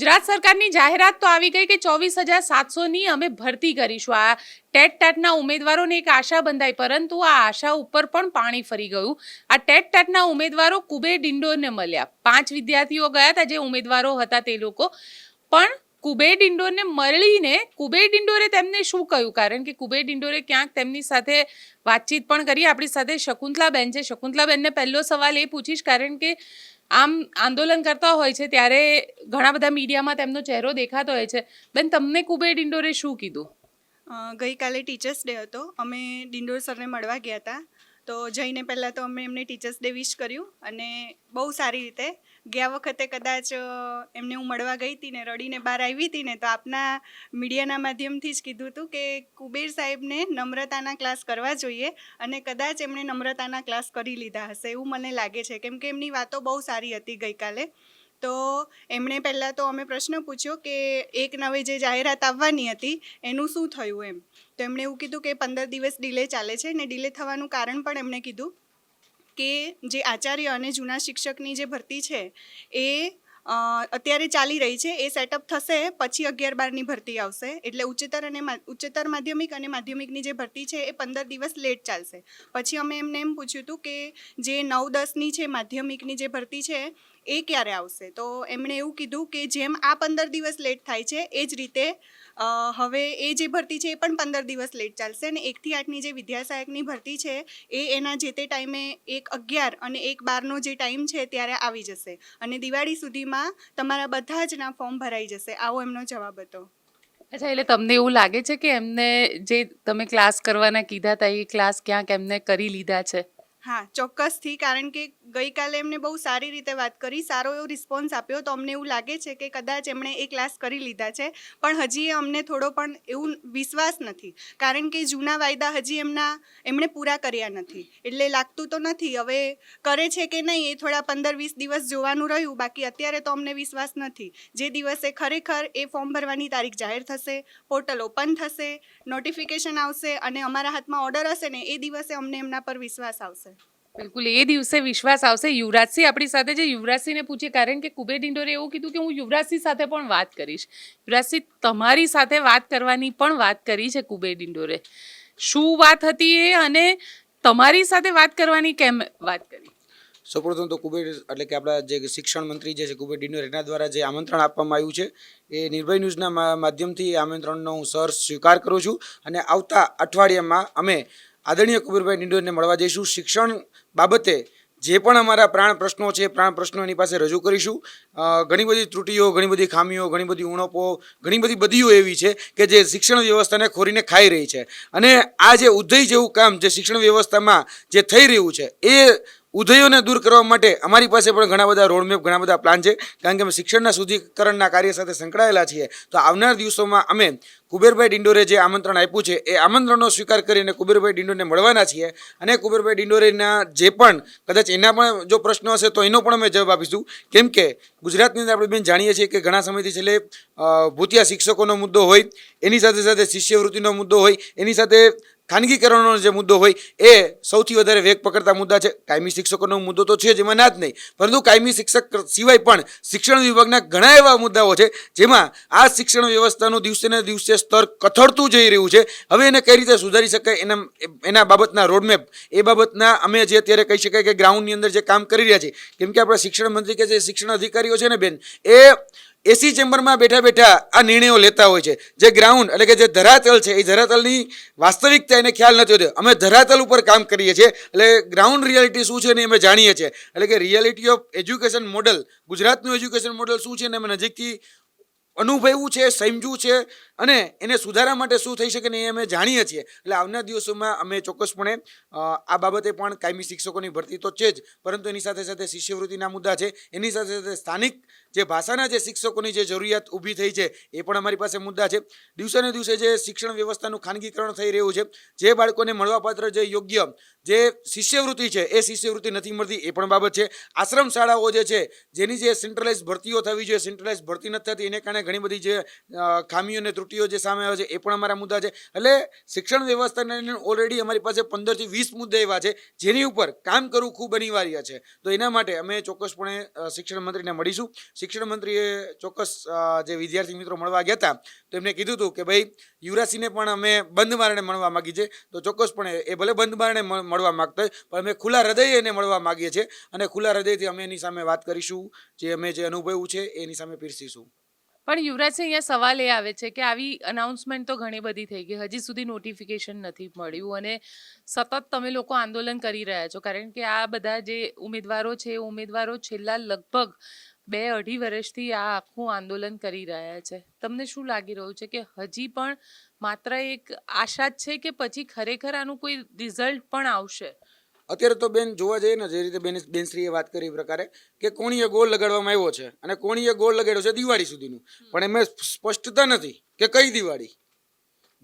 ગુજરાત સરકારની જાહેરાત તો આવી ગઈ કે ચોવીસ હજાર સાતસોની અમે ભરતી કરીશું. આ ટેટ ટાટના ઉમેદવારોને એક આશા બંધાઈ, પરંતુ આ આશા ઉપર પણ પાણી ફરી ગયું. આ ટેટ ટાટના ઉમેદવારો કુબેર ડિંડોરને મળ્યા. પાંચ વિદ્યાર્થીઓ ગયા હતા જે ઉમેદવારો હતા તે લોકો. પણ કુબેર ડિંડોરને મળીને, કુબેર ડિંડોરે તેમને શું કહ્યું? કારણ કે કુબેર ડિંડોરે ક્યાંક તેમની સાથે વાતચીત પણ કરી. આપણી સાથે શકુંતલાબેન છે. શકુંતલાબેનને પહેલો સવાલ એ પૂછીશ, કારણ કે આમ આંદોલન કરતા હોય છે, ત્યારે ઘણા બધા મીડિયામાં તેમનો ચહેરો દેખાતો હોય છે. બેન, તમને કુબેર ડિંડોરે શું કીધું? ગઈકાલે ટીચર્સ ડે હતો. અમે ડિંડોર સરને મળવા ગયા હતા. તો જઈને પહેલાં તો અમે એમને ટીચર્સ ડે વિશ કર્યું અને બહુ સારી રીતે. ગયા વખતે કદાચ એમને હું મળવા ગઈ હતી ને રડીને બહાર આવી હતી ને તો આપના મીડિયાના માધ્યમથી જ કીધું હતું કે કુબેર સાહેબને નમ્રતાના ક્લાસ કરવા જોઈએ અને કદાચ એમણે નમ્રતાના ક્લાસ કરી લીધા હશે એવું મને લાગે છે. કેમ કે એમની વાતો બહુ સારી હતી ગઈકાલે. તો એમણે પહેલાં તો અમે પ્રશ્ન પૂછ્યો કે એક નવી જે જાહેરાત આવવાની હતી, એનું શું થયું એમ? તો એમણે એવું કીધું કે પંદર દિવસ ડિલે ચાલે છે ને ડિલે થવાનું કારણ પણ એમણે કીધું કે જે આચાર્ય અને જૂના શિક્ષકની જે ભરતી છે, એ અત્યારે ચાલી રહી છે. એ સેટઅપ થશે, પછી અગિયાર બારની ભરતી આવશે. એટલે ઉચ્ચતર અને ઉચ્ચતર માધ્યમિક અને માધ્યમિકની જે ભરતી છે, એ પંદર દિવસ લેટ ચાલશે. પછી અમે એમને એમ પૂછ્યું હતું કે જે નવ દસની છે માધ્યમિકની જે ભરતી છે, એ ક્યારે આવશે? તો એમણે એવું કીધું કે જેમ આ પંદર દિવસ લેટ થાય છે, એ જ રીતે હવે એ જે ભરતી છે એ પણ પંદર દિવસ લેટ ચાલશે અને એકથી આઠની જે વિદ્યા સહાયકની ભરતી છે એ એના જે તે ટાઈમે એક અગિયાર અને એક બારનો જે ટાઈમ છે ત્યારે આવી જશે. અને દિવાળી સુધીમાં તમારા બધા જ ના ફોર્મ ભરાઈ જશે. આવો એમનો જવાબ હતો. અચ્છા, એટલે તમને એવું લાગે છે કે એમને જે તમે ક્લાસ કરવાના કીધા હતા એ ક્લાસ ક્યાંક એમને કરી લીધા છે? હા, ચોક્કસથી. કારણ કે ગઈકાલે એમને બહુ સારી રીતે વાત કરી, સારો એવો રિસ્પોન્સ આપ્યો. તો અમને એવું લાગે છે કે કદાચ એમણે એ ક્લાસ કરી લીધા છે. પણ હજી અમને થોડો પણ એવું વિશ્વાસ નથી. કારણ કે જૂના વાયદા હજી એમના, એમણે પૂરા કર્યા નથી. એટલે લાગતું તો નથી. હવે કરે છે કે નહીં, એ થોડા પંદર વીસ દિવસ જોવાનું રહ્યું. બાકી અત્યારે તો અમને વિશ્વાસ નથી. જે દિવસે ખરેખર એ ફોર્મ ભરવાની તારીખ જાહેર થશે પોર્ટલ ઓપન થશે નોટિફિકેશન આવશે અને અમારા હાથમાં ઓર્ડર હશે ને, એ દિવસે અમને એમના પર વિશ્વાસ આવશે. બિલકુલ, એ દિવસે વિશ્વાસ આવશે. યુવરાજસિંહ આપણી સાથે જે યુવરાજસિંહને પૂછીએ, કારણ કે કુબેર ડિંડોરે એવું કીધું કે હું યુવરાજસિંહ સાથે પણ વાત કરીશ. યુવરાજસિંહ તમારી સાથે વાત કરવાની પણ વાત કરી છે કુબેર ડિંડોરે શું વાત હતી એ અને તમારી સાથે વાત કરવાની કેમ વાત કરી? સૌપ્રથમ તો કુબેર, એટલે કે આપણા જે શિક્ષણ મંત્રી જે છે, કુબેર ડિનોર એના દ્વારા જે આમંત્રણ આપવામાં આવ્યું છે, એ નિર્ભય ન્યૂઝના માધ્યમથી આમંત્રણનો હું સર સ્વીકાર કરું છું અને આવતા અઠવાડિયામાં અમે આદરણીય કુબેરભાઈ ડિંડોરને મળવા જઈશું. શિક્ષણ બાબતે જે પણ અમારા પ્રાણ પ્રશ્નો છે, પ્રાણ પ્રશ્નો એની પાસે રજૂ કરીશું. ઘણી બધી ત્રુટીઓ, ઘણી બધી ખામીઓ, ઘણી બધી ઉણપો, ઘણી બધી બધીઓ એવી છે કે જે શિક્ષણ વ્યવસ્થાને ખોરીને ખાઈ રહી છે. અને આ જે ઉદય જેવું કામ જે શિક્ષણ વ્યવસ્થામાં જે થઈ રહ્યું છે, એ ઉદયોને દૂર કરવા માટે અમારી પાસે પણ ઘણા બધા રોડમેપ ઘણા બધા પ્લાન છે. કારણ કે અમે શિક્ષણના શુદ્ધિકરણના કાર્ય સાથે સંકળાયેલા છીએ. તો આવનાર દિવસોમાં અમે કુબેરભાઈ ડિંડોરે જે આમંત્રણ આપ્યું છે, એ આમંત્રણનો સ્વીકાર કરીને કુબેરભાઈ ડિંડોરને મળવાના છીએ. અને કુબેરભાઈ ડિંડોરેના જે પણ, કદાચ એના પણ જો પ્રશ્નો હશે, તો એનો પણ અમે જવાબ આપીશું. કેમ કે ગુજરાતની અંદર આપણે બેન જાણીએ છીએ કે ઘણા સમયથી છેલ્લે ભૂતિયા શિક્ષકોનો મુદ્દો હોય, એની સાથે સાથે શિષ્યવૃત્તિનો મુદ્દો હોય, એની સાથે ખાનગીકરણનો જે મુદ્દો હોય એ સૌથી વધારે વેગ પકડતા મુદ્દા છે. કાયમી શિક્ષકોનો મુદ્દો તો છે જેમાં ના જ નહીં, પરંતુ કાયમી શિક્ષક સિવાય પણ શિક્ષણ વિભાગના ઘણા એવા મુદ્દાઓ છે જેમાં આ શિક્ષણ વ્યવસ્થાનું દિવસે ને દિવસે સ્તર કથળતું જઈ રહ્યું છે. હવે એને કઈ રીતે સુધારી શકાય એના એના બાબતના રોડમેપ એ બાબતના અમે જે અત્યારે કહી શકાય કે ગ્રાઉન્ડની અંદર જે કામ કરી રહ્યા છીએ, કેમ કે આપણા શિક્ષણ મંત્રી કે જે શિક્ષણ અધિકારીઓ છે ને બેન, એ એસી ચેમ્બરમાં બેઠા બેઠા આ નિર્ણયો લેતા હોય છે. જે ગ્રાઉન્ડ એટલે કે જે ધરાતલ છે, એ ધરાતલની વાસ્તવિકતા એને ખ્યાલ નથી હોતો. અમે ધરાતલ ઉપર કામ કરીએ છીએ. એટલે ગ્રાઉન્ડ રિયાલિટી શું છે ને અમે જાણીએ છીએ. એટલે કે રિયાલિટી ઓફ એજ્યુકેશન મોડલ ગુજરાતનું એજ્યુકેશન મોડલ શું છે ને અમે નજીકથી અનુભવ્યું છે સમજ્યું છે અને એને સુધારા માટે શું થઈ શકે ને એ અમે જાણીએ છીએ. એટલે આવનાર દિવસોમાં અમે ચોક્કસપણે આ બાબતે પણ કાયમી શિક્ષકોની ભરતી તો છે જ, પરંતુ એની સાથે સાથે શિષ્યવૃત્તિના મુદ્દા છે. એની સાથે સાથે સ્થાનિક જે ભાષાના જે શિક્ષકોની જે જરૂરિયાત ઊભી થઈ છે, એ પણ અમારી પાસે મુદ્દા છે. દિવસેને દિવસે જે શિક્ષણ વ્યવસ્થાનું ખાનગીકરણ થઈ રહ્યું છે, જે બાળકોને મળવાપાત્ર જે યોગ્ય જે શિષ્યવૃત્તિ છે, એ શિષ્યવૃત્તિ નથી મળતી, એ પણ બાબત છે. આશ્રમ શાળાઓ જે છે, જેની જે સેન્ટ્રલાઇઝ ભરતીઓ થવી જોઈએ સેન્ટ્રલાઇઝ ભરતી નથી થતી, એને કારણે ઘણી બધી જે ખામીઓ અને ત્રુટીઓ જે સામે આવે છે, એ પણ અમારા મુદ્દા છે. એટલે શિક્ષણ વ્યવસ્થાને ઓલરેડી અમારી પાસે પંદરથી વીસ મુદ્દા એવા છે, જેની ઉપર કામ કરવું ખૂબ અનિવાર્ય છે. તો એના માટે અમે ચોક્કસપણે શિક્ષણ મંત્રીને મળીશું. શિક્ષણ મંત્રીએ ચોક્કસ જે વિદ્યાર્થી મિત્રો મળવા ગયા હતા, તો એમને કીધું હતું કે ભાઈ, યુવરાજસિંહને પણ અમે બંધ મારણે મળવા માગી છે તો ચોક્કસપણે એ ભલે બંધ મારણે મળવા માગતા હોય, પણ અમે ખુલ્લા હૃદયે એને મળવા માગીએ છીએ. અને ખુલ્લા હૃદયથી અમે એની સામે વાત કરીશું. જે અમે જે અનુભવ્યું છે, એની સામે પીરસીશું. પણ યુવરાજસિંહ અહીંયા સવાલ એ આવે છે કે આવી અનાઉન્સમેન્ટ તો ઘણી બધી થઈ ગઈ, હજી સુધી નોટિફિકેશન નથી મળ્યું અને સતત તમે લોકો આંદોલન કરી રહ્યા છો. કારણ કે આ બધા જે ઉમેદવારો છે, એ ઉમેદવારો છેલ્લા લગભગ બે અઢી વર્ષથી આ આખું આંદોલન કરી રહ્યા છે. તમને શું લાગી રહ્યું છે કે હજી પણ માત્ર એક આશા જ છે કે પછી ખરેખર આનું કોઈ રિઝલ્ટ પણ આવશે? અત્યારે તો બેન જોવા જઈએ ને જે રીતે બેન બેનશ્રીએ વાત કરી એ પ્રકારે કે કોણીએ ગોળ લગાડવામાં આવ્યો છે અને કોણીએ ગોળ લગાડ્યો છે દિવાળી સુધીનું. પણ એમાં સ્પષ્ટતા નથી કે કઈ દિવાળી.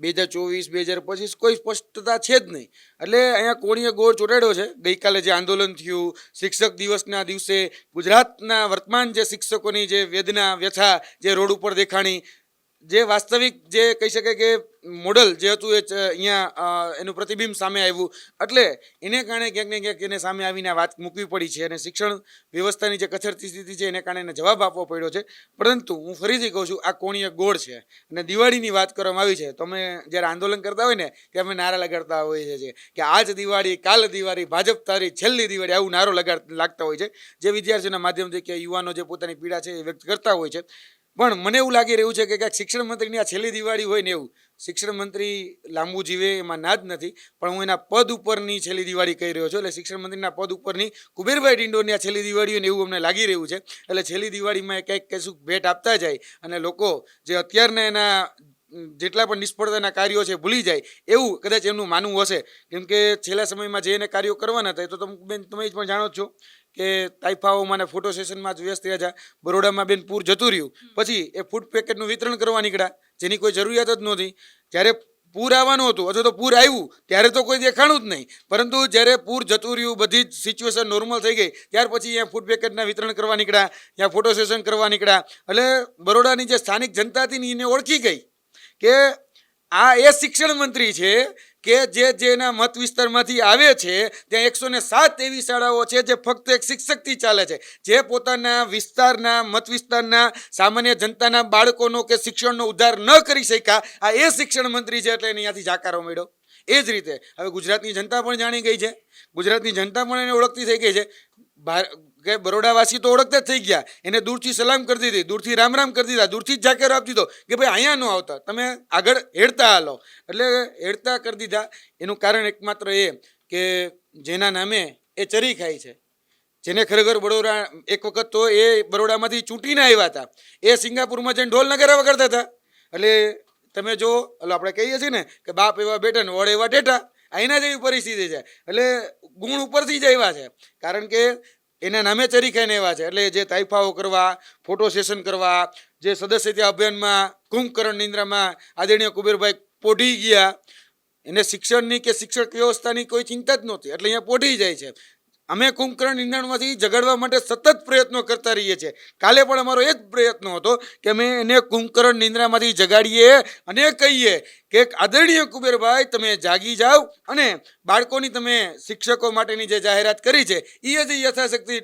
બે હજાર ચોવીસ બે હજાર પચીસ કોઈ સ્પષ્ટતા છે જ નહીં. એટલે અહીંયા કોણીએ ગોળ ચોટાડ્યો છે. ગઈકાલે જે આંદોલન થયું શિક્ષક દિવસના દિવસે ગુજરાતના વર્તમાન જે શિક્ષકોની જે વેદના વ્યથા જે રોડ ઉપર દેખાણી જે વાસ્તવિક જે કહી શકાય કે મોડલ જે હતું એ અહીંયા એનું પ્રતિબિંબ સામે આવ્યું. એટલે એને કારણે ક્યાંક ને ક્યાંક એને સામે આવીને વાત મૂકવી પડી છે અને શિક્ષણ વ્યવસ્થાની જે કથરતી સ્થિતિ છે એને કારણે એને જવાબ આપવો પડ્યો છે. પરંતુ હું ફરીથી કહું છું, આ કોણીય ગોળ છે અને દિવાળીની વાત કરવામાં આવી છે. તો અમે જ્યારે આંદોલન કરતા હોય ને, ત્યારે અમે નારા લગાડતા હોઈએ છીએ કે આજ દિવાળી, કાલ દિવાળી, ભાજપ તારી છેલ્લી દિવાળી, આવું નારો લગાડ, લાગતા હોય છે. જે વિદ્યાર્થીઓના માધ્યમથી કે યુવાનો જે પોતાની પીડા છે એ વ્યક્ત કરતા હોય છે. પણ મને એવું લાગી રહ્યું છે કે ક્યાંક શિક્ષણ મંત્રીની આ છેલ્લી દિવાળી હોય ને એવું શિક્ષણ મંત્રી લાંબુ જીવે એમાં ના જ નથી, પણ હું એના પદ ઉપરની છેલ્લી દિવાળી કહી રહ્યો છું. એટલે શિક્ષણ મંત્રીના પદ ઉપરની કુબેરભાઈ ડિંડોરની આ છેલ્લી દિવાળી એવું અમને લાગી રહ્યું છે. એટલે છેલ્લી દિવાળીમાં કંઈક કશું ભેટ આપતા જાય અને લોકો જે અત્યારના એના જેટલા પણ નિષ્ફળતાના કાર્યો છે ભૂલી જાય, એવું કદાચ એમનું માનવું હશે. કેમ કે છેલ્લા સમયમાં જે એને કાર્યો કરવાના હતા, એ તો તમે, બેન, તમે જ પણ જાણો છો. કે તાઇફાઓમાં મને ફોટો સેશનમાં જ વ્યસ્ત રહ્યા હતા બરોડામાં બેન પૂર જતું રહ્યું. પછી એ ફૂડ પેકેટનું વિતરણ કરવા નીકળ્યા. જેની કોઈ જરૂરિયાત જ નહોતી. જ્યારે પૂર આવવાનું હતું અથવા તો પૂર આવ્યું ત્યારે તો કોઈ દેખાણું જ નહીં. પરંતુ જ્યારે પૂર જતું રહ્યું બધી જ સિચ્યુએશન નોર્મલ થઈ ગઈ ત્યાર પછી અહીંયા ફૂડ પેકેટના વિતરણ કરવા નીકળ્યા ત્યાં ફોટો સેશન કરવા નીકળ્યા. એટલે બરોડાની જે સ્થાનિક જનતા હતી ને એને ઓળખી ગઈ કે આ એ શિક્ષણ મંત્રી છે કે જે જેના મત વિસ્તારમાંથી આવે છે, ત્યાં એકસો ને સાત એવી શાળાઓ છે જે ફક્ત એક શિક્ષકથી ચાલે છે. જે પોતાના વિસ્તારના મત વિસ્તારના સામાન્ય જનતાના બાળકોનો કે શિક્ષણનો ઉદ્ધાર ન કરી શક્યા, આ એ શિક્ષણ મંત્રી છે એટલે એની ત્યાંથી જાકારો મળ્યો. એ જ રીતે, હવે ગુજરાતની જનતા પણ જાણી ગઈ છે. ગુજરાતની જનતા પણ એને ઓળખતી થઈ ગઈ છે. કે બરોડાવાસી તો ઓળખતા જ થઈ ગયા. એને દૂરથી સલામ કરી દીધી, દૂરથી રામ રામ કરી દીધા, દૂરથી જ જાકેરો આપી દીધો કે ભાઈ અહીંયા ન આવતા, તમે આગળ હેડતા હાલો. એટલે હેડતા કરી દીધા. એનું કારણ એકમાત્ર એ કે જેના નામે એ ચરી ખાય છે. જેને ખરેખર બરોડા એક વખત તો એ બરોડામાંથી ચૂંટીને આવ્યા હતા. એ સિંગાપુરમાં જઈને ઢોલ નગારા વગાડતા હતા. એટલે તમે જો, એટલે આપણે કહીએ છીએ ને કે બાપ એવા બેટા ને વડ એવા ટેટા આ જેવી પરિસ્થિતિ છે. એટલે ગુણ ઉપરથી જ આવ્યા છે. કારણ કે એના નામે ચરી એવા છે. એટલે જે તાઇફાઓ કરવા, ફોટો સેશન કરવા, જે સદસ્યતા અભિયાનમાં કુંભકરણ નિંદ્રામાં આદરણીય કુબેરભાઈ પોઢી ગયા. એને શિક્ષણની કે શિક્ષક વ્યવસ્થાની કોઈ ચિંતા જ નહોતી. એટલે અહીંયા પોઢી જાય છે. અમે કુંભકરણ ઈંધણમાંથી જગાડવા માટે સતત પ્રયત્નો કરતા રહીએ છીએ. કાલે પણ અમારો એ જ પ્રયત્ન હતો કે અમે એને કુંભકરણ નિંદ્રામાંથી જગાડીએ અને કહીએ કે આદરણીય કુબેરભાઈ, તમે જાગી જાઓ અને બાળકોની તમે શિક્ષકો માટેની જે જાહેરાત કરી છે એ હજી યથાશક્તિ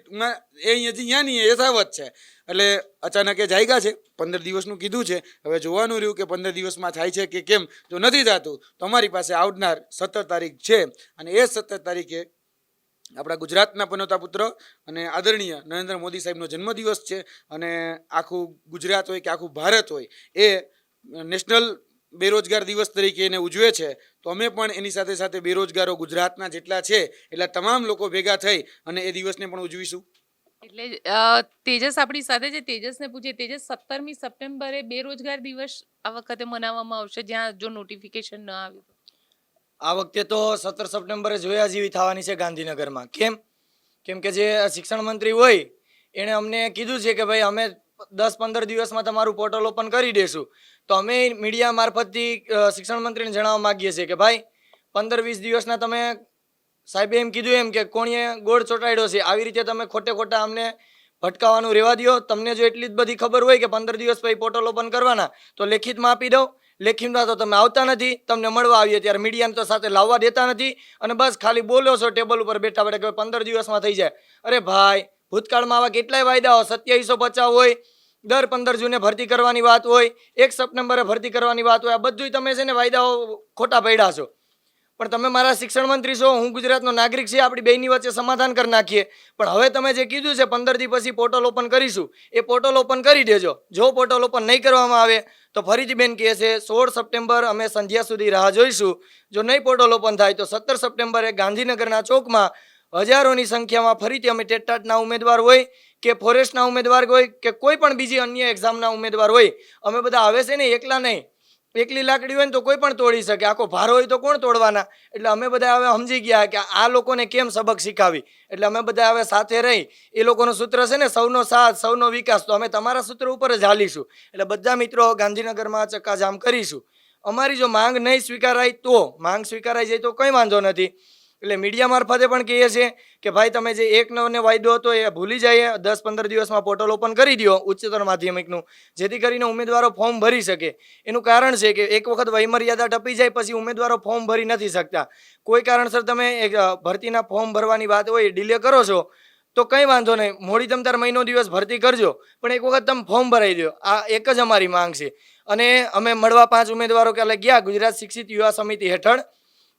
એ હજી એ યથાવત છે. એટલે અચાનક એ જાગ્યા છે. પંદર દિવસનું કીધું છે. હવે જોવાનું રહ્યું કે પંદર દિવસમાં થાય છે કે કેમ, જો નથી થતું, તો અમારી પાસે આવનાર સત્તર તારીખ છે અને એ સત્તર તારીખે આપણા ગુજરાતના પનોતા પુત્ર અને આદરણીય નરેન્દ્ર મોદી સાહેબનો જન્મદિવસ છે અને આખું ગુજરાત હોય કે આખું ભારત હોય એ નેશનલ બેરોજગાર દિવસ તરીકે એને ઉજવે છે. તો અમે પણ એની સાથે સાથે બેરોજગારો ગુજરાતના જેટલા છે એટલા તમામ લોકો ભેગા થઈ અને એ દિવસને પણ ઉજવીશું. એટલે તેજસ આપણી સાથે જે તેજસને પૂછીએ તેજસ સત્તરમી સપ્ટેમ્બરે બેરોજગાર દિવસ આ વખતે મનાવવામાં આવશે? જ્યાં જો નોટિફિકેશન ન આવ્યું. આ વખતે તો સત્તર સપ્ટેમ્બરે જોયા જેવી થવાની છે ગાંધીનગરમાં. કેમ? કેમ કે જે શિક્ષણ મંત્રી હોય, એણે અમને કીધું છે કે ભાઈ અમે દસ પંદર દિવસમાં તમારું પોર્ટલ ઓપન કરી દઈશું તો અમે મીડિયા મારફતથી શિક્ષણ મંત્રીને જણાવવા માગીએ છીએ કે ભાઈ, પંદર વીસ દિવસના તમે, સાહેબે એમ કીધું એમ કે કોણીએ ગોળ ચોંટાડ્યો છે, આવી રીતે તમે ખોટે ખોટા અમને ભટકાવાનું રહેવા દો તમને જો એટલી જ બધી ખબર હોય કે પંદર દિવસ પછી પોર્ટલ ઓપન કરવાના, તો લેખિતમાં આપી દો લેખિતમાં તો તમે આવતા નથી, તમને મળવા આવીએ ત્યારે મીડિયાને તો સાથે લાવવા દેતા નથી અને બસ ખાલી બોલો છો ટેબલ ઉપર બેઠા બેઠા કે પંદર દિવસમાં થઈ જાય. અરે ભાઈ, ભૂતકાળમાં આવા કેટલાય વાયદાઓ, સત્યાવીસો પચાસ હોય, દર પંદર જૂને ભરતી કરવાની વાત હોય, એક સપ્ટેમ્બરે ભરતી કરવાની વાત હોય, આ બધુંય તમે છે ને વાયદાઓ ખોટા પડ્યા છો. પણ તમે મારા શિક્ષણ મંત્રી છો, હું ગુજરાતનો નાગરિક છે, આપણી બેની વચ્ચે સમાધાન કરી નાખીએ. પણ હવે તમે જે કીધું છે, પંદર દિવસ પછી પોર્ટલ ઓપન કરીશું, એ પોર્ટલ ઓપન કરી દેજો. જો પોર્ટલ ઓપન નહીં કરવામાં આવે, તો ફરીથી બેન કહે છે, સોળ સપ્ટેમ્બર અમે સંધ્યા સુધી રાહ જોઈશું. જો નહીં પોર્ટલ ઓપન થાય, તો સત્તર સપ્ટેમ્બરે ગાંધીનગરના ચોકમાં હજારોની સંખ્યામાં ફરીથી અમે ટેટાટના ઉમેદવાર હોય કે ફોરેસ્ટના ઉમેદવાર હોય કે કોઈ પણ બીજી અન્ય એક્ઝામના ઉમેદવાર હોય, અમે બધા આવે છે ને એકલા નહીં. એકલી લાકડી હોય ને તો કોઈ પણ તોડી શકે. આખો ભારો હોય તો કોણ તોડવાના? એટલે અમે બધા હવે સમજી ગયા કે આ લોકોને કેમ સબક શીખાવી? એટલે અમે બધા હવે સાથે રહી. એ લોકોનું સૂત્ર છે ને, સૌનો સાથ, સૌનો વિકાસ. તો અમે તમારા સૂત્ર ઉપર જ હાલીશું. એટલે બધા મિત્રો ગાંધીનગરમાં ચક્કાજામ કરીશું. અમારી જો માંગ નહીં સ્વીકારાય તો, માંગ સ્વીકારાઈ જાય તો કંઈ વાંધો નથી. એટલે મીડિયા મારફતે પણ કહીએ છીએ કે ભાઈ તમે જે એક નવને વાયદો હતો એ ભૂલી જાય દસ પંદર દિવસમાં પોર્ટલ ઓપન કરી દો ઉચ્ચતર માધ્યમિકનું, જેથી કરીને ઉમેદવારો ફોર્મ ભરી શકે. એનું કારણ છે કે એક વખત વયમર્યાદા ટપી જાય પછી ઉમેદવારો ફોર્મ ભરી નથી શકતા. કોઈ કારણસર તમે ભરતીના ફોર્મ ભરવાની વાત હોય ડિલે કરો છો, તો કંઈ વાંધો નહીં. મોડી તમ તાર મહિનો દિવસ ભરતી કરજો, પણ એક વખત તમે ફોર્મ ભરાઈ દો આ એક જ અમારી માંગ છે. અને અમે મળવા પાંચ ઉમેદવારો કાલે ગયા ગુજરાત શિક્ષિત યુવા સમિતિ હેઠળ,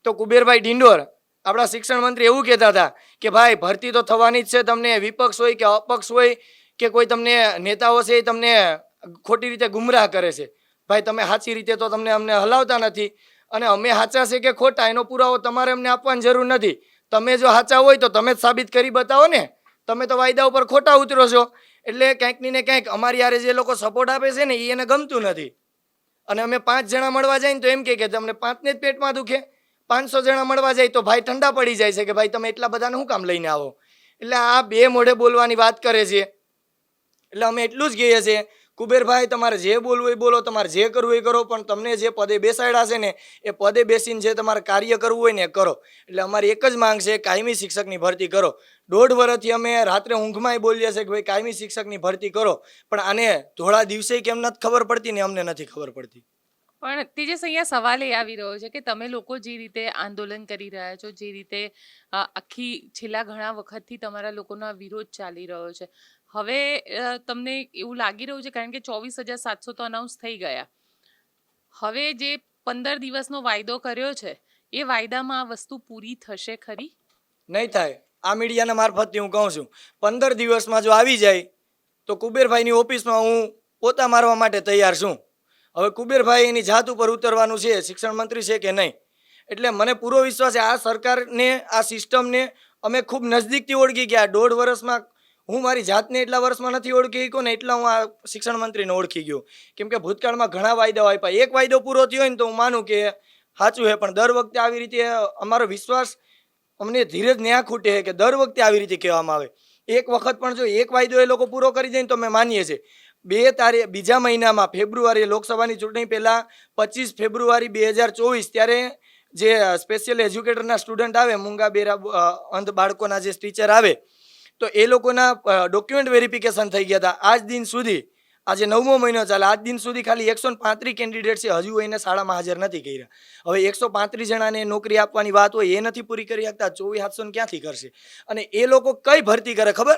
તો કુબેરભાઈ ડિંડોર આપણા શિક્ષણ મંત્રી એવું કહેતા હતા કે, ભાઈ, ભરતી તો થવાની જ છે તમને, વિપક્ષ હોય કે અપક્ષ હોય કે કોઈ તમને નેતાઓ છે એ તમને ખોટી રીતે ગુમરાહ કરે છે. ભાઈ, તમે સાચી રીતે તો તમને અમને હલાવતા નથી અને અમે સાચા છે કે ખોટા, એનો પુરાવો તમારે અમને આપવાની જરૂર નથી. તમે જો સાચા હોય તો તમે જ સાબિત કરી બતાવો ને. તમે તો વાયદા ઉપર ખોટા ઉતરો છો. એટલે કંઈકની ને ક્યાંક અમારી યારે જે લોકો સપોર્ટ આપે છે ને એ એને ગમતું નથી. અને અમે પાંચ જણા મળવા જઈએ તો એમ કે, તમને પાંચને જ પેટમાં દુખે. પાંચસો જણા મળવા જાય તો ભાઈ ઠંડા પડી જાય છે કે ભાઈ તમે એટલા બધાને શું કામ લઈને આવો? એટલે આ બે મોઢે બોલવાની વાત કરે છે. એટલે અમે એટલું જ કહીએ છીએ, કુબેરભાઈ, તમારે જે બોલવું એ બોલો, તમારે જે કરવું એ કરો, પણ તમને જે પદે બેસાડ્યા છે ને, એ પદે બેસીને જે તમારે કાર્ય કરવું હોય ને કરો. એટલે અમારી એક જ માંગ છે, કાયમી શિક્ષકની ભરતી કરો. દોઢ વર્ષથી અમે રાત્રે ઊંઘમાંય બોલીએ છીએ કે ભાઈ કાયમી શિક્ષકની ભરતી કરો. પણ આને ધોળા દિવસે કેમ નથી ખબર પડતી ને અમને નથી ખબર પડતી? પણ તેજસ અહીંયા સવાલ એ આવી રહ્યો છે કે તમે લોકો જે રીતે આંદોલન કરી રહ્યા છો, જે રીતે આખી છેલ્લા ઘણા વખતથી તમારા લોકોનો વિરોધ ચાલી રહ્યો છે. હવે તમને એવું લાગી રહ્યું છે કારણ કે ચોવીસ હજાર સાતસો તો અનાઉન્સ થઈ ગયા. હવે જે પંદર દિવસનો વાયદો કર્યો છે, એ વાયદામાં આ વસ્તુ પૂરી થશે ખરી? નહીં થાય. આ મીડિયાના મારફતથી હું કહું છું. પંદર દિવસમાં જો આવી જાય, તો કુબેરભાઈની ઓફિસમાં હું પોતા મારવા માટે તૈયાર છું. હવે કુબેરભાઈ એની જાત ઉપર ઉતરવાનું છે, શિક્ષણ મંત્રી છે કે નહીં? એટલે મને પૂરો વિશ્વાસ છે, આ સરકારને, આ સિસ્ટમને અમે ખૂબ નજદીકથી ઓળખી ગયા. દોઢ વર્ષમાં હું મારી જાતને એટલા વર્ષમાં નથી ઓળખી શક્યો ને એટલા હું આ શિક્ષણ મંત્રીને ઓળખી ગયો. કેમ કે ભૂતકાળમાં ઘણા વાયદાઓ આપ્યા. એક વાયદો પૂરો થયો હોય ને તો હું માનું કે સાચું છે, પણ દર વખતે આવી રીતે અમારો વિશ્વાસ અમને ધીરજ ન્યા ખૂટે છે કે દર વખતે આવી રીતે કહેવામાં આવે. એક વખત પણ જો એક વાયદો એ લોકો પૂરો કરી દે ને તો અમે માનીએ છીએ. બે તારીખ, બીજા મહિનામાં ફેબ્રુઆરી લોકસભાની ચૂંટણી પહેલાં પચીસ ફેબ્રુઆરી બે હજાર ચોવીસ ત્યારે જે સ્પેશિયલ એજ્યુકેટરના સ્ટુડન્ટ આવે, મૂંગા બેરા અંધ બાળકોના જે ટીચર આવે, તો એ લોકોના ડોક્યુમેન્ટ વેરિફિકેશન થઈ ગયા હતા. આજ દિન સુધી, આજે નવમો મહિનો ચાલે, આજ દિન સુધી ખાલી એકસો પાંત્રીસ કેન્ડિડેટ છે, હજુ એને શાળામાં હાજર નથી કર્યા. હવે એકસો પાંત્રીસ જણાને નોકરી આપવાની વાત હોય, એ નથી પૂરી કરી શકતા, ચોવીસ હાથસો ક્યાંથી કરશે? અને એ લોકો કઈ ભરતી કરે ખબર?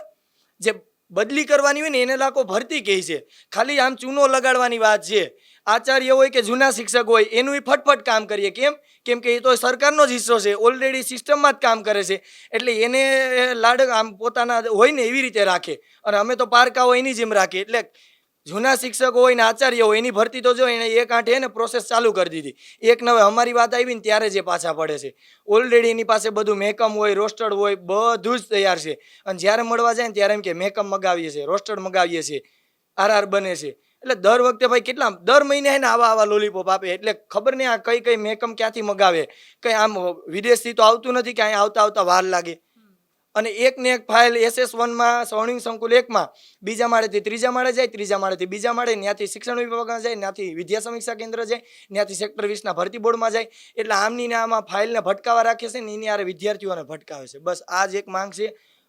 જે બદલી કરવાની હોય ને એને લોકો ભરતી કહે છે. ખાલી આમ ચૂનો લગાડવાની વાત છે. આચાર્ય હોય કે જૂના શિક્ષક હોય, એનું ફટફટ કામ કરીએ. કેમ? કેમ કે એ તો સરકારનો જ હિસ્સો છે. ઓલરેડી સિસ્ટમમાં જ કામ કરે છે. એટલે એને લાડ આમ પોતાના હોય ને એવી રીતે રાખે. અને અમે તો પારકાઓ એની જેમ રાખીએ. એટલે જૂના શિક્ષકો હોય ને આચાર્ય હોય, એની ભરતી તો જો એને એક આંઠે એને પ્રોસેસ ચાલુ કરી દીધી. એક નવે અમારી વાત આવી ને ત્યારે જે પાછા પડે છે. ઓલરેડી એની પાસે બધું મેકઅપ હોય રોસ્ટર્ડ હોય, બધું જ તૈયાર છે. અને જ્યારે મળવા જાય ને ત્યારે એમ કે મેકમ મગાવીએ છીએ રોસ્ટર્ડ મગાવીએ છીએ આરઆર બને છે. એટલે દર વખતે ભાઈ કેટલા, દર મહિને હે ને આવા આવા લોલીપોપ આપે. એટલે ખબર નહીં આ કઈ કઈ મેકઅપ ક્યાંથી મગાવે. કઈ આમ વિદેશથી તો આવતું નથી કે અહીંયા આવતા આવતા વાર લાગે. અને એકને એક ફાઇલ એસએસ વનમાં સવર્ણિંગ સંકુલ એકમાં બીજા માળેથી ત્રીજા માળે જાય, ત્રીજા માળેથી બીજા માળે ત્યાંથી શિક્ષણ વિભાગમાં જાય ત્યાંથી વિદ્યા સમીક્ષા કેન્દ્ર જાય ત્યાંથી સેક્ટર વીસના ભરતી બોર્ડમાં જાય. એટલે આમની ને આમાં ફાઇલને ભટકાવા રાખે છે ને એની આરે વિદ્યાર્થીઓને ભટકાવે છે. બસ આ જ એક માંગ છે.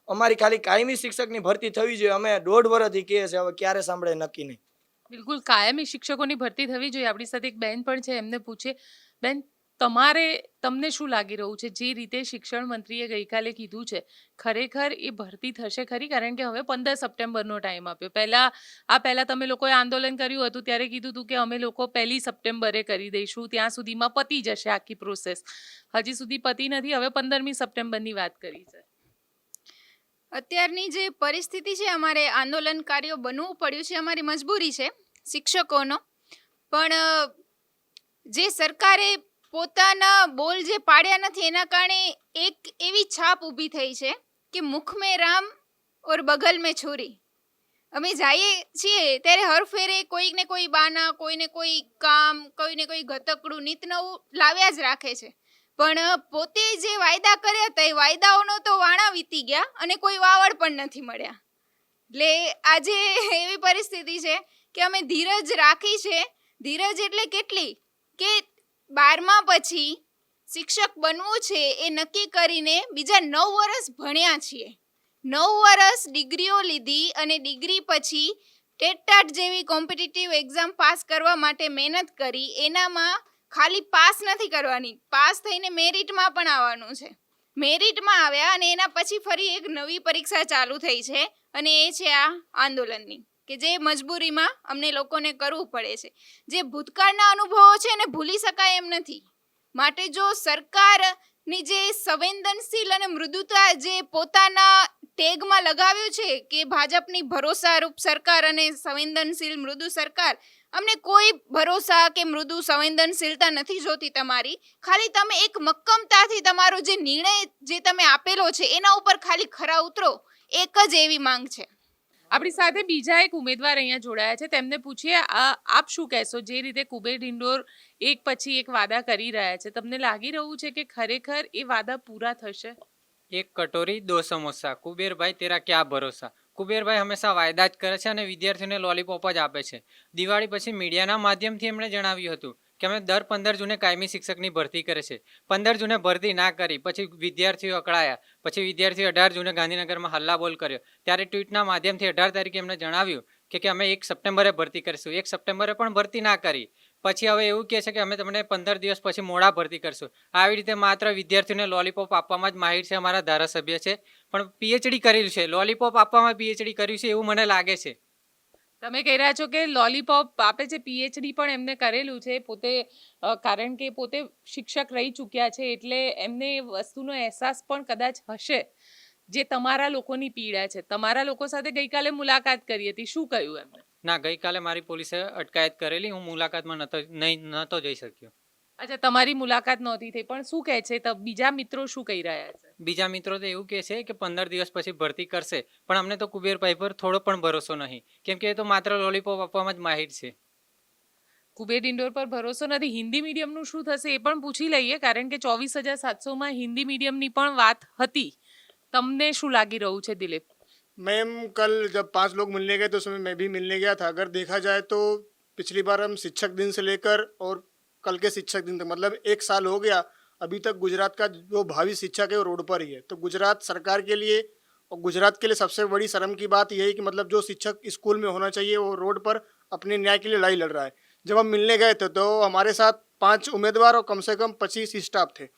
અમારી ખાલી કાયમી શિક્ષકની ભરતી થવી જોઈએ. અમે દોઢ વર્ષથી કહીએ છીએ, હવે ક્યારે સાંભળે નક્કી નહીં. બિલકુલ, કાયમી શિક્ષકોની ભરતી થવી જોઈએ. આપણી સાથે એક બેન પણ છે, એમને પૂછે બેન તમારે તમને શું લાગી રહ્યું છે? જે રીતે શિક્ષણ મંત્રીએ ગઈકાલે કીધું છે, ખરેખર એ ભરતી થશે ખરી? કારણ કે હવે પંદર સપ્ટેમ્બરનો ટાઈમ આપ્યો. પહેલાં, આ પહેલાં તમે લોકોએ આંદોલન કર્યું હતું, ત્યારે કીધું હતું કે અમે લોકો પહેલી સપ્ટેમ્બરે કરી દઈશું, ત્યાં સુધીમાં પતી જશે આખી પ્રોસેસ. હજી સુધી પતી નથી, હવે પંદરમી સપ્ટેમ્બરની વાત કરી છે. અત્યારની જે પરિસ્થિતિ છે, અમારે આંદોલનકારીઓ બનવું પડ્યું છે, અમારી મજબૂરી છે, શિક્ષકોનો. પણ જે સરકારે પોતાના બોલ જે પાડ્યા નથી, એના કારણે એક એવી છાપ ઊભી થઈ છે કે મુખ મેં રામ ઓર બગલ મેં છોરી. અમે જઈએ છીએ ત્યારે હર ફેરે કોઈક ને કોઈ બાના, કોઈને કોઈ કામ, કોઈને કોઈ ગતકડું નીત નવું લાવ્યા જ રાખે છે. પણ પોતે જે વાયદા કર્યા હતા એ વાયદાઓનો તો વાણા વીતી ગયા અને કોઈ વાવડ પણ નથી મળ્યા. એટલે આજે એવી પરિસ્થિતિ છે કે અમે ધીરજ રાખી છે. ધીરજ એટલે કેટલી? કે બારમા પછી શિક્ષક બનવું છે એ નક્કી કરીને બીજા નવ વર્ષ ભણ્યા છીએ. નવ વર્ષ ડિગ્રીઓ લીધી અને ડિગ્રી પછી ટેટાટ જેવી કોમ્પિટિટિવ એક્ઝામ પાસ કરવા માટે મહેનત કરી. એનામાં ખાલી પાસ નથી કરવાની, પાસ થઈને મેરિટમાં પણ આવવાનું છે. મેરિટમાં આવ્યા અને એના પછી ફરી એક નવી પરીક્ષા ચાલુ થઈ છે અને એ છે આ આંદોલનની. કે જે મજબૂરીમાં અમને લોકોને કરવું પડે છે. જે ભૂતકાળના અનુભવો છે એને ભૂલી શકાય એમ નથી. માટે જો સરકારની જે સંવેદનશીલ અને મૃદુતા જે પોતાના ટેગમાં લગાવ્યું છે કે ભાજપની ભરોસારૂપ સરકાર અને સંવેદનશીલ મૃદુ સરકાર, અમને કોઈ ભરોસા કે મૃદુ સંવેદનશીલતા નથી જોતી તમારી. ખાલી તમે એક મક્કમતાથી તમારો જે નિર્ણય જે તમે આપેલો છે એના ઉપર ખાલી ખરા ઉતરો. એક જ એવી માંગ છે. આપણી સાથે બીજા એક ઉમેદવાર અહીંયા જોડાયા છે. તેમને પૂછીએ આપ શું કહેશો? જે રીતે કુબેર ડિંડોર એક પછી એક વાદા કરી રહ્યા છે. તમને લાગી રહ્યું છે કે ખરેખર એ વાદા પૂરા થશે? એક કટોરી, દો સમોસા. કુબેરભાઈ, તેરા ક્યાં ભરોસા? કુબેરભાઈ હંમેશા વાયદા જ કરે છે અને વિદ્યાર્થીઓને લોલીપોપ જ આપે છે. દિવાળી પછી મીડિયાના માધ્યમથી એમણે જણાવ્યું હતું કે અમે દર પંદર જૂને કાયમી શિક્ષકની ભરતી કરે છે. પંદર જૂને ભરતી ના કરી, પછી વિદ્યાર્થીઓ અકળાયા, પછી વિદ્યાર્થીઓ અઢાર જૂને ગાંધીનગરમાં હલ્લાબોલ કર્યો. ત્યારે ટ્વીટના માધ્યમથી અઢાર તારીખે એમણે જણાવ્યું કે કે અમે એક સપ્ટેમ્બરે ભરતી કરીશું. એક સપ્ટેમ્બરે પણ ભરતી ના કરી. પછી હવે એવું કહે છે કે અમે તમને પંદર દિવસ પછી મોડા ભરતી કરશું. આવી રીતે માત્ર વિદ્યાર્થીઓને લોલીપોપ આપવામાં જ માહિર છે અમારા ધારાસભ્ય છે. પણ પીએચડી કરેલું છે. લોલીપોપ આપવામાં પીએચડી કર્યું છે એવું મને લાગે છે. તમે કહી રહ્યા છો કે લોલીપોપ આપે છે પીએચડી પણ એમને કરેલું છે, પોતે કારણ કે પોતે શિક્ષક રહી ચૂક્યા છે, એટલે એમને એ વસ્તુનો અહેસાસ પણ કદાચ હશે. જે તમારા લોકોની પીડા છે. તમારા લોકો સાથે ગઈકાલે મુલાકાત કરી હતી. શું કહ્યું એમને? ના, ગઈકાલે મારી પોલીસે અટકાયત કરેલી. હું મુલાકાતમાં નતો, નહીં નહોતો જઈ શક્યો. અચ્છા તમારી મુલાકાત નહોતી થઈ પણ શું કહે છે તો બીજા મિત્રો શું કહી રહ્યા છે બીજા મિત્રો તો એવું કહે છે કે પંદર દિવસ પછી ભરતી કરશે પણ અમને તો કુબેરભાઈ પર થોડો પણ ભરોસો નહીં કેમ કે એ તો માત્ર લોલીપોપ આપવામાં જ માહિર છે કુબેર ઇન્ડોર પર ભરોસો નથી હિન્દી મીડિયમનું શું થશે એ પણ પૂછી લઈએ કારણ કે ચોવીસ હજાર સાતસોમાં હિન્દી મીડિયમની પણ વાત હતી તમને શું લાગી રહ્યું છે દિલીપ मैम कल जब पांच लोग मिलने गए तो उसमें मैं भी मिलने गया था अगर देखा जाए तो पिछली बार हम शिक्षक दिन से लेकर और कल के शिक्षक दिन तक मतलब एक साल हो गया, अभी तक गुजरात का जो भावी शिक्षक है वो रोड पर ही है। तो गुजरात सरकार के लिए और गुजरात के लिए सबसे बड़ी शर्म की बात यही कि मतलब जो शिक्षक स्कूल में होना चाहिए, वो रोड पर अपने न्याय के लिए लड़ाई लड़ रहा है। जब हम मिलने गए थे तो हमारे साथ पाँच उम्मीदवार और कम से कम पच्चीस स्टाफ थे।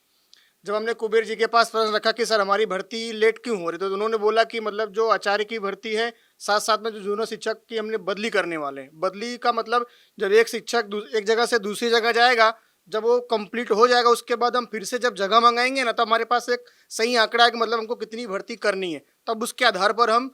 जब हमने कुबेर जी के पास प्रश्न रखा कि, सर, हमारी भर्ती लेट क्यों हो रही? तो उन्होंने बोला कि मतलब जो आचार्य की भर्ती है साथ साथ में जो जूनियर शिक्षक की हमने बदली करने वाले हैं। बदली का मतलब जब एक शिक्षक एक जगह से दूसरी जगह जाएगा, जब वो कंप्लीट हो जाएगा, उसके बाद हम फिर से जब जगह मंगाएँगे ना तो हमारे पास एक सही आंकड़ा है कि मतलब हमको कितनी भर्ती करनी है। तब उसके आधार पर हम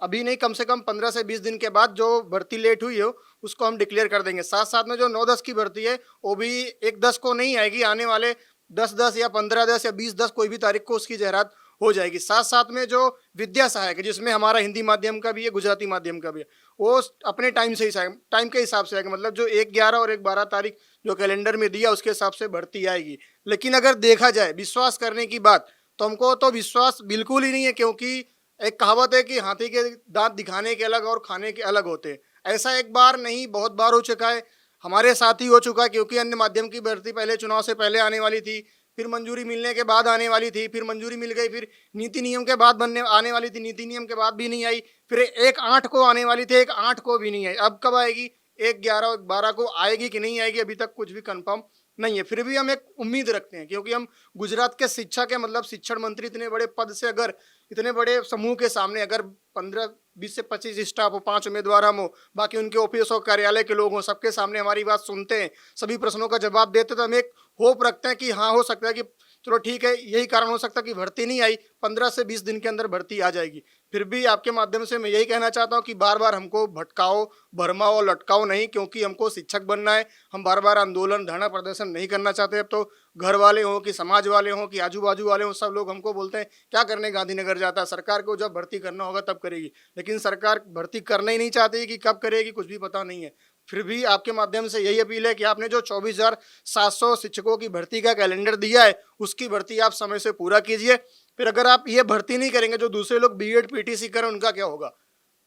अभी नहीं, कम से कम पंद्रह से बीस दिन के बाद जो भर्ती लेट हुई हो, उसको हम डिक्लेयर कर देंगे। साथ साथ में जो नौ दस की भर्ती है, वो भी एक दस को नहीं आएगी, आने वाले दस दस या पंद्रह दस या बीस दस कोई भी तारीख को उसकी जाहरात हो जाएगी। साथ साथ में जो विद्या सहायक है, जिसमें हमारा हिंदी माध्यम का भी है, गुजराती माध्यम का भी है, वो अपने टाइम से ही टाइम के हिसाब से आएगा मतलब जो एक ग्यारह और एक बारह तारीख जो कैलेंडर में दिया, उसके हिसाब से भर्ती आएगी। लेकिन अगर देखा जाए, विश्वास करने की बात तो हमको तो विश्वास बिल्कुल ही नहीं है, क्योंकि एक कहावत है कि हाथी के दांत दिखाने के अलग और खाने के अलग होते हैं। ऐसा एक बार नहीं, बहुत बार हो चुका है। हमारे साथ ही हो चुका है, क्योंकि अन्य माध्यम की भर्ती पहले चुनाव से पहले आने वाली थी। फिर मंजूरी मिलने के बाद आने वाली थी, फिर मंजूरी मिल गई, फिर नीति नियम के बाद बनने, आने वाली थी, नीति नियम के बाद भी नहीं आई, फिर एक आठ को आने वाली थी, एक आठ को भी नहीं आई। अब कब आएगी? एक ग्यारह बारह को आएगी कि नहीं आएगी? अभी तक कुछ भी कंफर्म नहीं है। फिर भी हम एक उम्मीद रखते हैं, क्योंकि हम गुजरात के शिक्षा के मतलब शिक्षण मंत्री इतने बड़े पद से अगर, इतने बड़े समूह के सामने अगर पंद्रह बीस से पच्चीस स्टाफ हो पांच उम्मीदवार हम हो बाकी उनके ऑफिस और कार्यालय के लोग हों सबके सामने हमारी बात सुनते हैं सभी प्रश्नों का जवाब देते तो हम एक होप रखते हैं कि हाँ हो सकता है कि चलो ठीक है, यही कारण हो सकता है कि भर्ती नहीं आई, पंद्रह से बीस दिन के अंदर भर्ती आ जाएगी। फिर भी आपके माध्यम से मैं यही कहना चाहता हूँ कि बार बार हमको भटकाओ, भरमाओ लटकाओ नहीं, क्योंकि हमको शिक्षक बनना है, हम बार बार आंदोलन, धरना प्रदर्शन नहीं करना चाहते अब तो घर वाले हों कि समाज वाले हों कि आजू बाजू वाले हों, सब लोग हमको बोलते हैं, क्या करने गांधीनगर जाता है? सरकार को जब भर्ती करना होगा तब करेगी। लेकिन सरकार भर्ती करना ही नहीं चाहती कि कब करेगी कुछ भी पता नहीं है। फिर भी आपके माध्यम से यही अपील है कि आपने जो चौबीस हज़ार सात सौ शिक्षकों की भर्ती का कैलेंडर दिया है, उसकी भर्ती आप समय से पूरा कीजिए। फिर अगर आप ये भर्ती नहीं करेंगे, जो दूसरे लोग बी एड पीटीसी करें, उनका क्या होगा?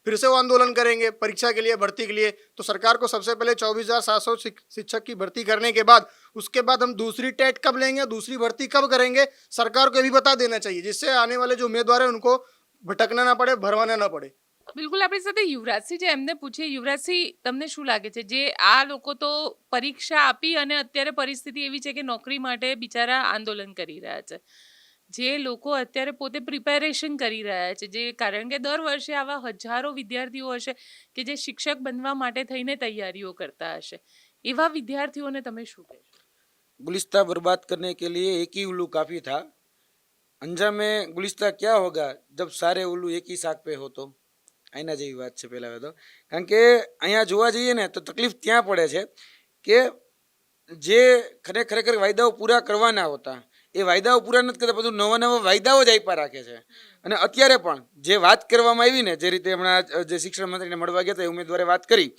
फिर से वो आंदोलन करेंगे परीक्षा के लिए, भर्ती के लिए। तो सरकार को सबसे पहले चौबीस हज़ार सात सौ शिक्षक की भर्ती करने के बाद, उसके बाद हम दूसरी टेट कब लेंगे, दूसरी भर्ती कब करेंगे, सरकार को भी बता देना चाहिए, जिससे आने वाले जो उम्मीदवार है, उनको भटकना ना पड़े, भरवाना ना पड़े। બિલકુલ આપણી સાથે યુવરાજસિંહ છે એમને પૂછીએ યુવરાજસિંહ તમને શું લાગે છે જે આ લોકો તો પરીક્ષા આપી અને અત્યારે પરિસ્થિતિ એવી છે કે નોકરી માટે બિચારા આંદોલન કરી રહ્યા છે જે લોકો અત્યારે પોતે પ્રિપેરેશન કરી રહ્યા છે જે કારણ કે દર વર્ષે આવા હજારો વિદ્યાર્થીઓ હશે કે જે શિક્ષક બનવા માટે થઈને તૈયારીઓ કરતા હશે એવા વિદ્યાર્થીઓને તમે શું કહેશો गुलिस्ता बर्बाद करने के लिए एक ही उल्लू काफी था अंजाम में गुलिस्ता क्या होगा जब सारे उल्लू एक ही શાક पे हो તો આના જેવી વાત છે પહેલાં તો. કારણ કે અહીંયા જોવા જઈએ ને તો તકલીફ ત્યાં પડે છે કે જે ખરે ખરેખર વાયદાઓ પૂરા કરવાના હોતા, એ વાયદાઓ પૂરા નથી કરતા બધું નવા નવા વાયદાઓ જ આપ્યા રાખે છે. અને અત્યારે પણ જે વાત કરવામાં આવી ને, જે રીતે હમણાં જે શિક્ષણ મંત્રીને મળવા ગયા હતા, એ ઉમેદવારે વાત કરી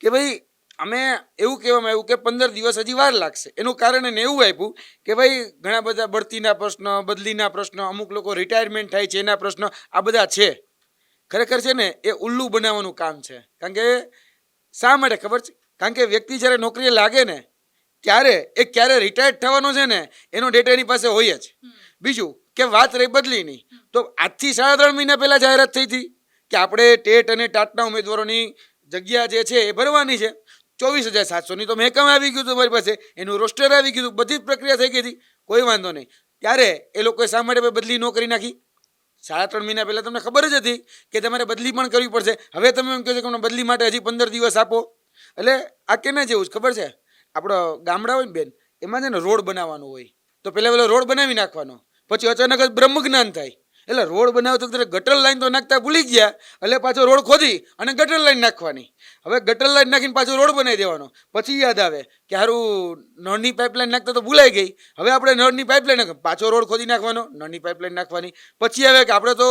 કે ભાઈ, અમે એવું કહેવામાં આવ્યું કે પંદર દિવસ હજી વાર લાગશે. એનું કારણ એને એવું આપ્યું કે ભાઈ, ઘણા બધા બઢતીના પ્રશ્ન, બદલીના પ્રશ્ન, અમુક લોકો રિટાયરમેન્ટ થાય છે, એના પ્રશ્નો આ બધા છે. ખરેખર છે ને એ ઉલ્લુ બનાવવાનું કામ છે. કારણ કે શા માટે ખબર છે? કારણ કે વ્યક્તિ જ્યારે નોકરીએ લાગે ને ત્યારે એ ક્યારે રિટાયર્ડ થવાનો છે ને એનો ડેટા એની પાસે હોય જ. બીજું કે વાત રહી બદલીની તો આજથી સાડા ત્રણ મહિના પહેલાં જાહેરાત થઈ હતી કે આપણે ટેટ અને ટાટના ઉમેદવારોની જગ્યા જે છે એ ભરવાની છે. ચોવીસ હજાર સાતસોની તો મહેકમ આવી ગયું હતું મારી પાસે. એનું રોસ્ટર આવી ગયું હતું. બધી જ પ્રક્રિયા થઈ ગઈ હતી. કોઈ વાંધો નહીં. ત્યારે એ લોકોએ શા માટે બદલી ન કરી નાખી? સાડા ત્રણ મહિના પહેલાં તમને ખબર જ હતી કે તમારે બદલી પણ કરવી પડશે. હવે તમે એમ કહો છો કે અમને બદલી માટે હજી પંદર દિવસ આપો. એટલે આ કેના જેવું જ ખબર છે? આપણો ગામડા હોય ને બેન, એમાં છે ને રોડ બનાવવાનો હોય. તો પહેલાં પહેલાં રોડ બનાવી નાખવાનો. પછી અચાનક જ બ્રહ્મજ્ઞાન થાય. એટલે રોડ બનાવતો ત્યારે ગટર લાઈન તો નાખતા ભૂલી ગયા. એટલે પાછો રોડ ખોદી અને ગટર લાઈન નાખવાની. હવે ગટર લાઈન નાખીને પાછો રોડ બનાવી દેવાનો. પછી યાદ આવે કે સારું નળની પાઇપલાઇન નાખતા તો ભૂલાઈ ગઈ. હવે આપણે નળની પાઇપલાઇન પાછો રોડ ખોદી નાખવાનો, નળની પાઇપલાઇન નાખવાની. પછી આવે કે આપણે તો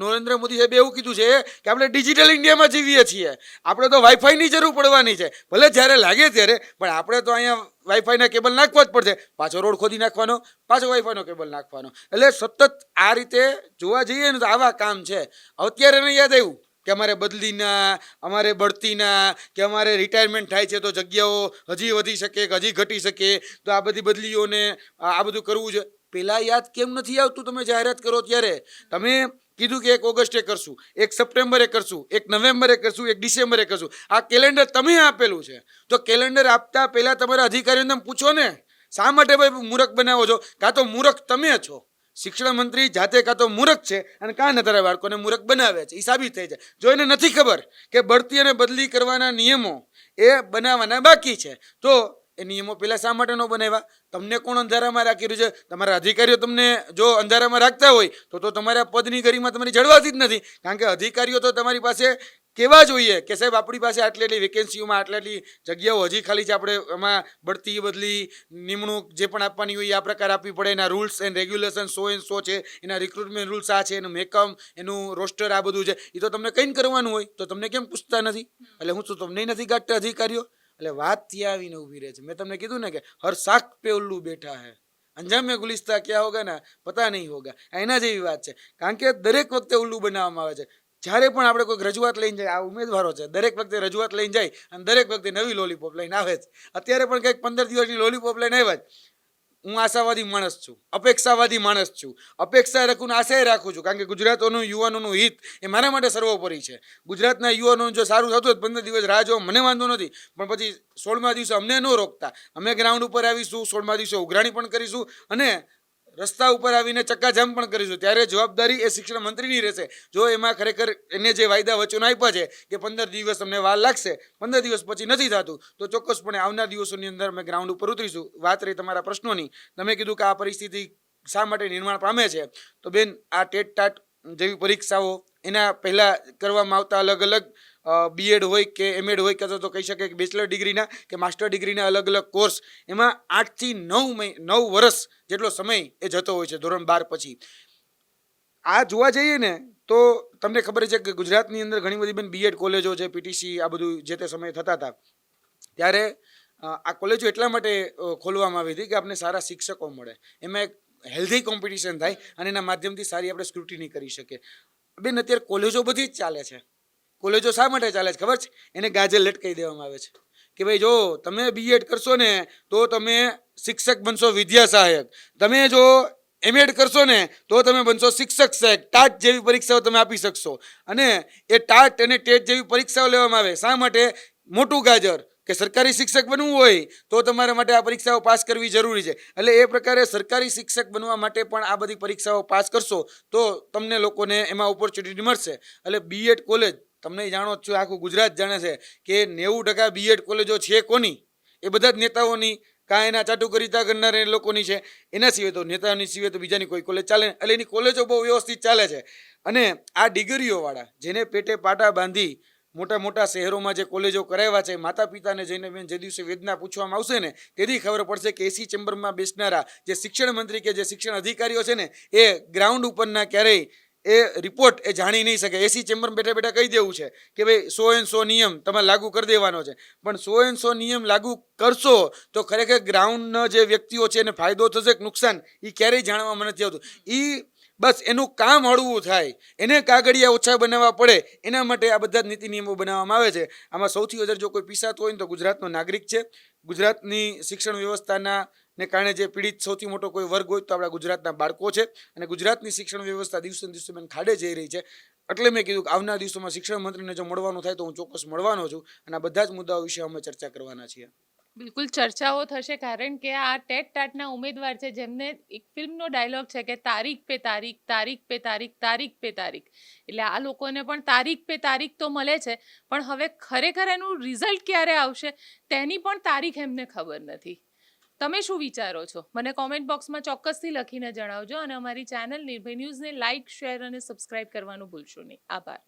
નરેન્દ્ર મોદી સાહેબે એવું કીધું છે કે આપણે ડિજિટલ ઇન્ડિયામાં જીવીએ છીએ. આપણે તો વાઈફાઈની જરૂર પડવાની છે. ભલે જ્યારે લાગે ત્યારે, પણ આપણે તો અહીંયા વાઈફાઈના કેબલ નાખવા જ પડશે. પાછો રોડ ખોદી નાખવાનો, પાછો વાઈફાઈનો કેબલ નાખવાનો. એટલે સતત આ રીતે જોવા જઈએ ને તો આવા કામ છે. અત્યારે યાદ આવ્યું. કે અમારે બદલીના, અમારે બઢતીના, કે અમારે રિટાયરમેન્ટ થાય છે તો જગ્યાઓ હજી વધી શકે, કે હજી ઘટી શકે, તો આ બધી બદલીઓને આ બધું કરવું છે. પહેલાં યાદ કેમ નથી આવતું તમે જાહેરાત કરો ત્યારે? તમે કીધું કે એક ઓગસ્ટે કરશું, એક સપ્ટેમ્બરે કરશું, એક નવેમ્બરે કરશું, એક ડિસેમ્બરે કરશું. આ કેલેન્ડર તમે આપેલું છે. તો કેલેન્ડર આપતા પહેલાં તમારા અધિકારીઓને પૂછો ને, શા માટે ભાઈ મૂરખ બનાવો છો? કાં તો મૂરખ તમે છો? શિક્ષણ મંત્રી જાતે કાં તો મૂરખ છે અને કાં નતારા બાળકોને મૂરખ બનાવે છે? એ સાબિત થઈ જાય. જો એને નથી ખબર કે બઢતી અને બદલી કરવાના નિયમો એ બનાવવાના બાકી છે. તો એ નિયમો પહેલાં શા માટે ન બનાવ્યા? તમને કોણ અંધારામાં રાખી રહ્યું છે? તમારા અધિકારીઓ તમને જો અંધારામાં રાખતા હોય તો તો તમારા પદની ગરીમાં તમારી જળવાતી જ નથી. કારણ કે અધિકારીઓ તો તમારી પાસે કેવા જોઈએ કે સાહેબ, આપણી પાસે આટલી આટલી વેકેન્સીઓમાં આટલી આટલી જગ્યાઓ, હજી ખાલી છે આપણે એમાં બઢતી બદલી નિમણૂક જે પણ આપવાની હોય આ પ્રકાર આપવી પડે. એના rules and regulation so and so છે, એના રિક્રુટમેન્ટ રૂલ્સ આ છે, એનું મેકઅપ એનું રોસ્ટર આ બધું છે. એ તો તમને કંઈ કરવાનું હોય, તો તમને કેમ પૂછતા નથી? એટલે હું શું તમને નથી ગાંઠતા અધિકારીઓ. એટલે વાત ત્યાં આવીને ઊભી રહે છે. મેં તમને કીધું ને કે હર શાક પે ઉલ્લુ બેઠા હે. અંજામ મેં ગુલિસ્તા ક્યાં હોગા ના? પતા નહીં હોગા. એના જેવી વાત છે. કારણ કે દરેક વખતે ઉલ્લુ બનાવવામાં આવે છે. જ્યારે પણ આપણે કોઈક રજૂઆત લઈને જાય, આ ઉમેદવારો છે, દરેક વખતે રજૂઆત લઈને જાય અને દરેક વખતે નવી લોલીપોપ લઈને આવે જ અત્યારે પણ કંઈક પંદર દિવસની લોલીપોપ લઈને આવ્યા જ હું આશાવાદી માણસ છું, અપેક્ષાવાદી માણસ છું. અપેક્ષા રાખું આશાય રાખું છું, કારણ કે ગુજરાતોનું, યુવાનોનું હિત એ મારા માટે સર્વોપરી છે. ગુજરાતના યુવાનોનું જો સારું થતું પંદર દિવસ રાહ જો મને વાંધો નથી, પણ પછી સોળમા દિવસે અમને ન રોકતા. અમે ગ્રાઉન્ડ ઉપર આવીશું, સોળમા દિવસે ઉઘરાણી પણ કરીશું અને રસ્તા ઉપર આવીને ચક્કાજામ પણ કરીશું. ત્યારે જવાબદારી એ શિક્ષણ મંત્રીની રહેશે. જો એમાં ખરેખર એને જે વાયદા વચનો આપ્યા છે કે પંદર દિવસ અમને વાર લાગશે, પંદર દિવસ પછી નથી થતું, તો ચોક્કસપણે આવનાર દિવસોની અંદર અમે ગ્રાઉન્ડ ઉપર ઉતરીશું. વાત રહી તમારા પ્રશ્નોની. તમે કીધું કે આ પરિસ્થિતિ શા માટે નિર્માણ પામે છે? તો બેન, આ ટેટ ટાટ જેવી પરીક્ષાઓ એના પહેલાં કરવામાં આવતા અલગ અલગ બીએડ હોય કે એમએડ હોય કે તો કહી શકે કે બેચલર ડિગ્રીના કે માસ્ટર ડિગ્રીના અલગ અલગ કોર્સ એમાં આઠથી નવ મહિ, નવ વર્ષ જેટલો સમય એ જતો હોય છે, ધોરણ બાર પછી. આ જોવા જઈએ ને, તો તમને ખબર છે કે ગુજરાતની અંદર ઘણી બધી બેન બીએડ કોલેજો છે પીટીસી આ બધું જે તે સમયે થતા હતા. ત્યારે આ કોલેજો એટલા માટે ખોલવામાં આવી હતી કે આપણે સારા શિક્ષકો મળે. એમાં એક હેલ્ધી કોમ્પિટિશન થાય અને એના માધ્યમથી સારી આપણે સ્ક્રુટિની કરી શકીએ. બેન, અત્યારે કોલેજો બધી જ ચાલે છે. કોલેજો શા માટે ચાલે છે ખબર છે? એને ગાજર લટકાઈ દેવામાં આવે છે. કે ભાઈ જો તમે બીએડ કરશો ને તો તમે શિક્ષક બનશો વિદ્યા સહાયક તમે જો એમએડ કરશો ને તો તમે બનશો શિક્ષક સહાયક ટાટ જેવી પરીક્ષાઓ તમે આપી શકશો. અને એ ટાટ અને ટેટ જેવી પરીક્ષાઓ લેવામાં આવે. શા માટે? મોટું ગાજર. કે સરકારી શિક્ષક બનવું હોય તો તમારા માટે આ પરીક્ષાઓ પાસ કરવી જરૂરી છે. એટલે એ પ્રકારે સરકારી શિક્ષક બનવા માટે પણ આ બધી પરીક્ષાઓ પાસ કરશો તો તમને લોકોને એમાં ઓપોર્ચ્યુનિટી મળશે. એટલે બીએડ કોલેજ તમને જાણો છો, આખું ગુજરાત જાણે છે કે નેવું ટકા બીએડ કોલેજો છે કોની? એ બધા જ નેતાઓની કાં એના ચાટુકરિતા કરનાર એ લોકોની છે. એના સિવાય તો નેતાઓની સિવાય તો બીજાની કોઈ કોલેજ ચાલે. એટલે એની કોલેજો બહુ વ્યવસ્થિત ચાલે છે. અને આ ડિગ્રીઓવાળા, જેને પેટે પાટા બાંધી મોટા મોટા શહેરોમાં જે કોલેજો કરાવ્યા છે માતા પિતાને જઈને બેન જે દિવસે વેદના પૂછવામાં આવશે ને તેથી ખબર પડશે કે એસી ચેમ્બરમાં બેસનારા જે શિક્ષણ મંત્રી કે જે શિક્ષણ અધિકારીઓ છે ને, એ ગ્રાઉન્ડ ઉપરના ક્યારેય એ રિપોર્ટ એ જાણી નહીં શકે. એસી ચેમ્બર બેઠા બેઠા કહી દેવું છે કે ભાઈ સો એન સો નિયમ તમારે લાગુ કરી દેવાનો છે. પણ સો એન સો નિયમ લાગુ કરશો તો ખરેખર ગ્રાઉન્ડના જે વ્યક્તિઓ છે એને ફાયદો થશે કે નુકસાન? એ ક્યારેય જાણવામાં નથી આવતું. એ બસ એનું કામ હળવું થાય. એને કાગળિયા ઓછા બનાવવા પડે. એના માટે આ બધા નીતિ નિયમો બનાવવામાં આવે છે. આમાં સૌથી વધારે જો કોઈ પીસાતો હોય ને તો ગુજરાતનો નાગરિક છે. ગુજરાતની શિક્ષણ વ્યવસ્થાના ને કારણે જે પીડિત સૌથી મોટો કોઈ વર્ગ હોય તો આપણા ગુજરાતના બાળકો છે. અને ગુજરાતની શિક્ષણ વ્યવસ્થા દિવસે દિવસે મેં ખાડે જઈ રહી છે. એટલે મેં કીધું કે આવનાર દિવસોમાં શિક્ષણ મંત્રીને જો મળવાનું થાય તો હું ચોક્કસ મળવાનો છું. અને આ બધા જ મુદ્દાઓ વિશે અમે ચર્ચા કરવાના છીએ. બિલકુલ ચર્ચાઓ થશે, કારણ કે આ ટેટ ટાટના ઉમેદવાર છે, જેમને એક ફિલ્મનો ડાયલોગ છે કે તારીખ પે તારીખ તારીખ પે તારીખ તારીખ પે તારીખ. એટલે આ લોકોને પણ તારીખ પે તારીખ તો મળે છે, પણ હવે ખરેખર એનું રિઝલ્ટ ક્યારે આવશે, તેની પણ તારીખ એમને ખબર નથી. તમે શું વિચારો છો? મને કોમેન્ટ બોક્સમાં ચોક્કસથી લખીને જણાવજો અને અમારી ચેનલ નિર્ભય ન્યૂઝને લાઇક શેર અને સબસ્ક્રાઇબ કરવાનું ભૂલશો નહીં. આભાર.